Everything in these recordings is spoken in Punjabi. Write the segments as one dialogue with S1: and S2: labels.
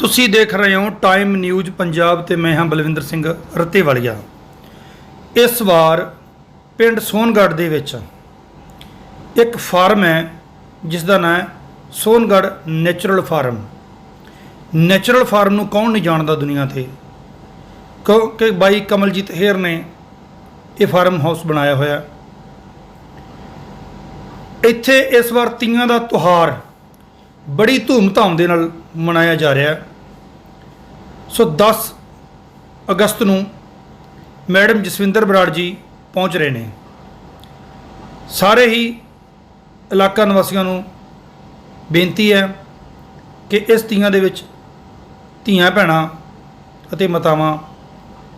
S1: ਤੁਸੀਂ ਦੇਖ ਰਹੇ ਹੋ ਟਾਈਮ ਨਿਊਜ਼ ਪੰਜਾਬ ਤੇ ਮੈਂ ਹਾਂ ਬਲਵਿੰਦਰ ਸਿੰਘ ਰਤੇਵਾਲੀਆ। ਇਸ ਵਾਰ ਪਿੰਡ ਸੋਨਗੜ੍ਹ ਦੇ ਵਿੱਚ ਇੱਕ ਫਾਰਮ ਹੈ, ਜਿਸ ਦਾ ਨਾਮ ਹੈ Sonagarh natural farm. Natural farm ਨੂੰ ਕੌਣ ਨਹੀਂ ਜਾਣਦਾ ਦੁਨੀਆ ਤੇ? ਕਿਉਂਕਿ ਬਾਈ ਕਮਲਜੀਤ ਹੇਰ ਨੇ ਇਹ ਫਾਰਮ ਹਾਊਸ ਬਣਾਇਆ ਹੋਇਆ। ਇੱਥੇ ਇਸ ਵਾਰ ਤੀਆਂ ਦਾ ਤਿਉਹਾਰ ਬੜੀ ਧੂਮ-ਧਾਮ ਦੇ ਨਾਲ ਮਨਾਇਆ ਜਾ ਰਿਹਾ। ਹੈ ਸੋ 10 ਅਗਸਤ ਨੂੰ ਮੈਡਮ ਜਸਵਿੰਦਰ ਬਰਾੜ ਜੀ ਪਹੁੰਚ ਰਹੇ ਨੇ। ਸਾਰੇ ਹੀ ਇਲਾਕਾ ਨਿਵਾਸੀਆਂ ਨੂੰ ਬੇਨਤੀ ਹੈ ਕਿ ਇਸ ਤੀਆਂ ਦੇ ਵਿੱਚ ਧੀਆਂ ਭੈਣਾਂ ਅਤੇ ਮਾਤਾਵਾਂ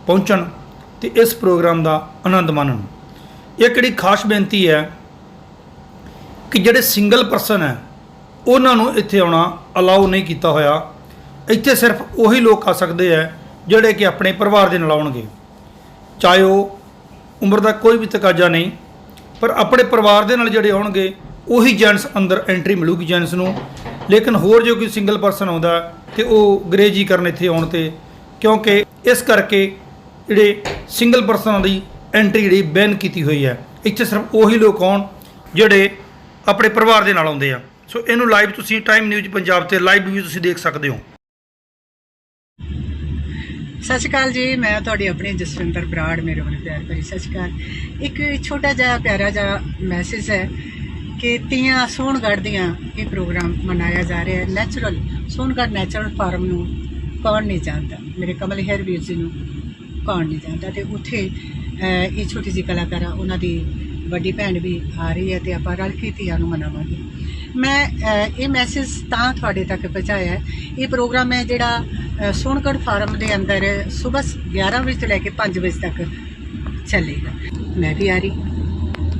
S1: ਪਹੁੰਚਣ ਤੇ ਇਸ ਪ੍ਰੋਗਰਾਮ ਦਾ ਆਨੰਦ ਮਾਣਨ। ਇਹ ਕਿਹੜੀ ਖਾਸ ਬੇਨਤੀ ਹੈ ਕਿ ਜਿਹੜੇ ਸਿੰਗਲ ਪਰਸਨ ਹੈ, ਉਹਨਾਂ ਨੂੰ ਇੱਥੇ ਆਉਣਾ ਅਲਾਉ ਨਹੀਂ ਕੀਤਾ ਹੋਇਆ। ਇੱਥੇ ਸਿਰਫ ਉਹੀ ਲੋਕ ਆ ਸਕਦੇ ਹੈ ਜਿਹੜੇ ਕਿ ਆਪਣੇ ਪਰਿਵਾਰ ਦੇ ਨਾਲ ਆਉਣਗੇ। ਚਾਹੇ ਉਹ ਉਮਰ ਦਾ ਕੋਈ ਵੀ ਤਕਾਜ਼ਾ ਨਹੀਂ, ਪਰ ਆਪਣੇ ਪਰਿਵਾਰ ਦੇ ਨਾਲ ਜਿਹੜੇ ਆਉਣਗੇ, ਉਹੀ ਜੈਂਟਸ ਅੰਦਰ ਐਂਟਰੀ ਮਿਲੂਗੀ ਜੈਂਟਸ ਨੂੰ। ਲੇਕਿਨ ਹੋਰ ਜੋ ਕੋਈ ਸਿੰਗਲ ਪਰਸਨ ਆਉਂਦਾ ਤੇ ਉਹ ਅੰਗਰੇਜ਼ੀ ਕਰਨ ਇੱਥੇ ਆਉਣ ਤੇ, ਕਿਉਂਕਿ ਇਸ ਕਰਕੇ ਜਿਹੜੇ ਸਿੰਗਲ ਪਰਸਨਾਂ ਦੀ ਐਂਟਰੀ ਜਿਹੜੀ ਬੈਨ ਕੀਤੀ ਹੋਈ ਹੈ, ਇੱਥੇ ਸਿਰਫ ਉਹੀ ਲੋਕ ਆਉਣ ਜਿਹੜੇ ਆਪਣੇ ਪਰਿਵਾਰ ਦੇ ਨਾਲ ਆਉਂਦੇ ਆ। ਸੋ ਇਹਨੂੰ ਲਾਈਵ ਤੁਸੀਂ ਟਾਈਮ ਨਿਊਜ਼ ਪੰਜਾਬ ਤੇ ਲਾਈਵ ਵੀ ਤੁਸੀਂ ਦੇਖ ਸਕਦੇ ਹੋ।
S2: ਸਤਿ ਸ਼੍ਰੀ ਅਕਾਲ ਜੀ, ਮੈਂ ਤੁਹਾਡੀ ਆਪਣੀ ਜਸਵਿੰਦਰ ਬਰਾੜ, ਮੇਰੇ ਵੱਲ ਪਿਆਰ ਭਰੀ ਸਤਿ ਸ਼੍ਰੀ ਅਕਾਲ। ਇੱਕ ਛੋਟਾ ਜਿਹਾ ਪਿਆਰਾ ਜਿਹਾ ਮੈਸੇਜ ਹੈ ਕਿ ਤੀਆਂ ਸੋਹਣਗੜ੍ਹ ਦੀਆਂ ਇਹ ਪ੍ਰੋਗਰਾਮ ਮਨਾਇਆ ਜਾ ਰਿਹਾ ਹੈ। ਨੈਚੁਰਲ ਸੋਹਣਗੜ੍ਹ ਨੈਚੁਰਲ ਫਾਰਮ ਨੂੰ ਕੌਣ ਨਹੀਂ ਜਾਣਦਾ। ਮੇਰੇ ਕਮਲ ਹੈਰ ਵੀਰ ਜੀ ਨੂੰ ਕੌਣ ਨਹੀਂ ਜਾਣਦਾ ਤੇ ਉੱਥੇ ਇਹ ਛੋਟੀ ਜਿਹੀ ਕਲਾਕਾਰ ਉਹਨਾਂ ਦੀ ਵੱਡੀ ਭੈਣ ਵੀ ਆ ਰਹੀ ਹੈ ਤੇ ਆਪਾਂ ਰਲ ਕੇ ਧੀਆਂ ਨੂੰ ਮਨਾਵਾਂਗੇ। ਮੈਂ ਇਹ ਮੈਸੇਜ ਤਾਂ ਤੁਹਾਡੇ ਤੱਕ ਪਹੁੰਚਾਇਆ ਇਹ ਪ੍ਰੋਗਰਾਮ ਹੈ ਜਿਹੜਾ ਅਹ, ਫਾਰਮ ਦੇ ਅੰਦਰ ਸਵੇਰ 11 ਵਜੇ ਤੋਂ ਲੈ ਕੇ 5 ਵਜੇ ਤੱਕ ਚੱਲੇਗਾ। ਮੈਂ ਵੀ ਆ ਰਹੀ।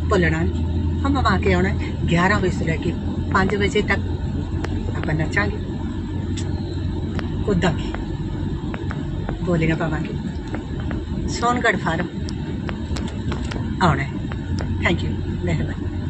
S2: ਭੁੱਲਣਾ ਨਹੀਂ ਹਮ ਆ ਕੇ ਆਉਣਾ। ਹੈ 11 ਵਜੇ ਤੋਂ ਲੈ ਕੇ 5 ਵਜੇ ਤੱਕ ਆਪਾਂ ਨੱਚਾਂਗੇ। ਕੁੱਦਾਂਗੇ ਬੋਲੀਆਂ ਪਾਵਾਂਗੇ ਸੋਨਗੜ੍ਹ ਫਾਰਮ। ਆਉਣਾ ਥੈਂਕ ਯੂ ਮਿਹਰਬਾਨੀ।